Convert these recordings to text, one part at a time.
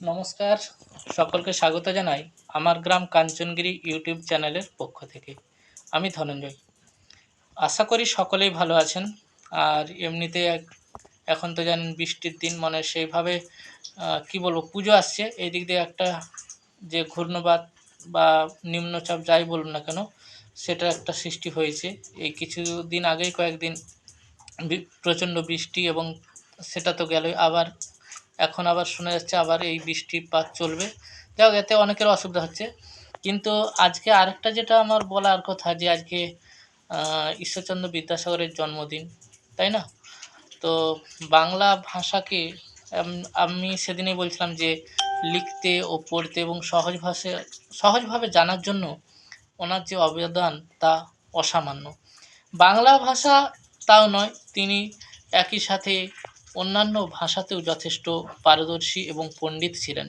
নমস্কার, সকলকে স্বাগত জানাই আমার গ্রাম কাঞ্চনগিরি ইউটিউব চ্যানেলের পক্ষ থেকে। আমি ধনঞ্জয়। আশা করি সকলেই ভালো আছেন, আর এমনিতে এখন তো জানেন বৃষ্টির দিন মানে সেইভাবে কি বলব, পুজো আসছে। এই দিক দিয়ে একটা যে ঘূর্ণবাত বা নিম্নচাপ যাই বলুন না কেন, সেটা একটা সৃষ্টি হয়েছে। এই কিছুদিন আগেই কয়েকদিন প্রচণ্ড বৃষ্টি এবং সেটা তো গেলই। আবার এখন আবার শোনা যাচ্ছে, আবার এই বৃষ্টিপাত চলবে। যাই হোক এতে অনেকের অসুবিধা হচ্ছে। কিন্তু আজকে আরেকটা যেটা আমার বলার কথা যে আজকে ঈশ্বরচন্দ্র বিদ্যাসাগরের জন্মদিন, তাই না? তো বাংলা ভাষাকে আমি সেদিনই বলছিলাম যে লিখতে ও পড়তে এবং সহজ ভাষায় সহজভাবে জানার জন্য ওনার যে অবদান তা অসামান্য। বাংলা ভাষা তাও নয়, তিনি একই সাথে অন্যান্য ভাষাতেও যথেষ্ট পারদর্শী এবং পণ্ডিত ছিলেন।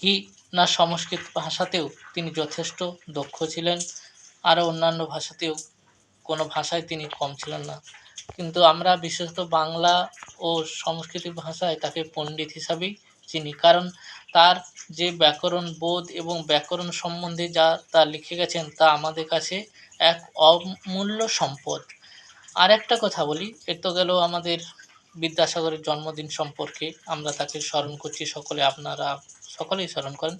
কি না সংস্কৃত ভাষাতেও তিনি যথেষ্ট দক্ষ ছিলেন, আরও অন্যান্য ভাষাতেও কোনো ভাষায় তিনি কম ছিলেন না। কিন্তু আমরা বিশেষত বাংলা ও সংস্কৃত ভাষায় তাকে পণ্ডিত হিসাবেই চিনি, কারণ তার যে ব্যাকরণ বোধ এবং ব্যাকরণ সম্বন্ধে যা তা লিখে গেছেন তা আমাদের কাছে এক অমূল্য সম্পদ। আর একটা কথা বলি এ তো গেল আমাদের বিদ্যাসাগরের জন্মদিন সম্পর্কে আমরা তাকে স্মরণ করছি, সকলে আপনারা সকলেই স্মরণ করেন।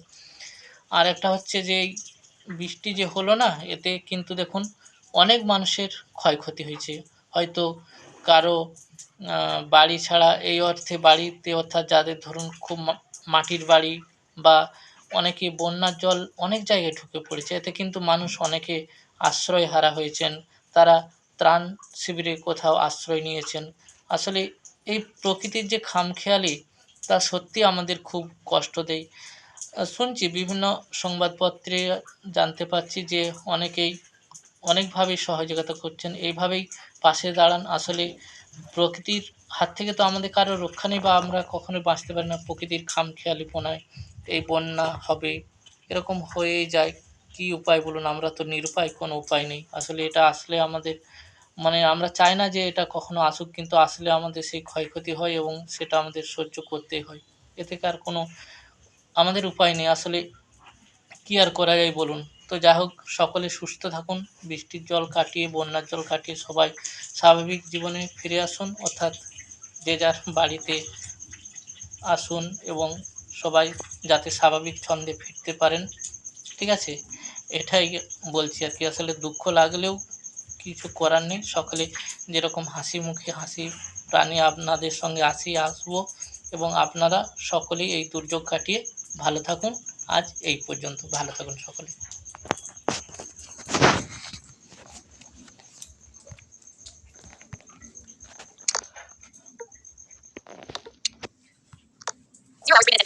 আর একটা হচ্ছে যে, বৃষ্টি যে হলো না, এতে কিন্তু দেখুন অনেক মানুষের ক্ষয়ক্ষতি হয়েছে। হয়তো কারও বাড়ি ছাড়া এই অর্থে বাড়িতে, অর্থাৎ যাদের ধরুন খুব মাটির বাড়ি বা অনেকে বন্যার জল অনেক জায়গায় ঢুকে পড়েছে, এতে কিন্তু মানুষ অনেকে আশ্রয় হারা হয়েছেন। তারা ত্রাণ শিবিরে কোথাও আশ্রয় নিয়েছেন। আসলে এই প্রকৃতির যে খামখেয়ালি, তা সত্যি আমাদের খুব কষ্ট দেয়। শুনছি বিভিন্ন সংবাদপত্রে জানতে পারছি যে অনেকেই অনেকভাবেই সহযোগিতা করছেন। এইভাবেই পাশে দাঁড়ান। আসলে প্রকৃতির হাত থেকে তো আমাদের কারও রক্ষা নেই বা আমরা কখনোই বাঁচতে পারি না প্রকৃতির খামখেয়ালি খামখেয়ালিপনায়। এই বন্যা হবে, এরকম হয়েই যায়। কী উপায় বলুন? আমরা তো নিরুপায়, কোনো উপায় নেই। আসলে এটা আসলে আমাদের মানে আমরা চাই না যে এটা কখনো আসুক, কিন্তু আসলে আমাদের সেই ক্ষয়ক্ষতি হয় এবং সেটা আমাদের সহ্য করতেই হয়। এতে আর কোনো আমাদের উপায় নেই। আসলে কী আর করা যায় বলুন? তো যাই হোক, সকলে সুস্থ থাকুন, বৃষ্টির জল কাটিয়ে, বন্যার জল কাটিয়ে সবাই স্বাভাবিক জীবনে ফিরে আসুন, অর্থাৎ যে যার বাড়িতে আসুন এবং সবাই যাতে স্বাভাবিক ছন্দে ফিরতে পারেন। ঠিক আছে? এটাই বলছি আর কি। আসলে দুঃখ লাগলেও কিছু করার নেই। সকলে যেরকম হাসি মুখে হাসি, প্রাণী আপনাদের সঙ্গে আসি, আসব এবং আপনারা সকলেই এই দুর্যোগ কাটিয়ে ভালো থাকুন। আজ এই পর্যন্ত। ভালো থাকুন সকলে। Minutes.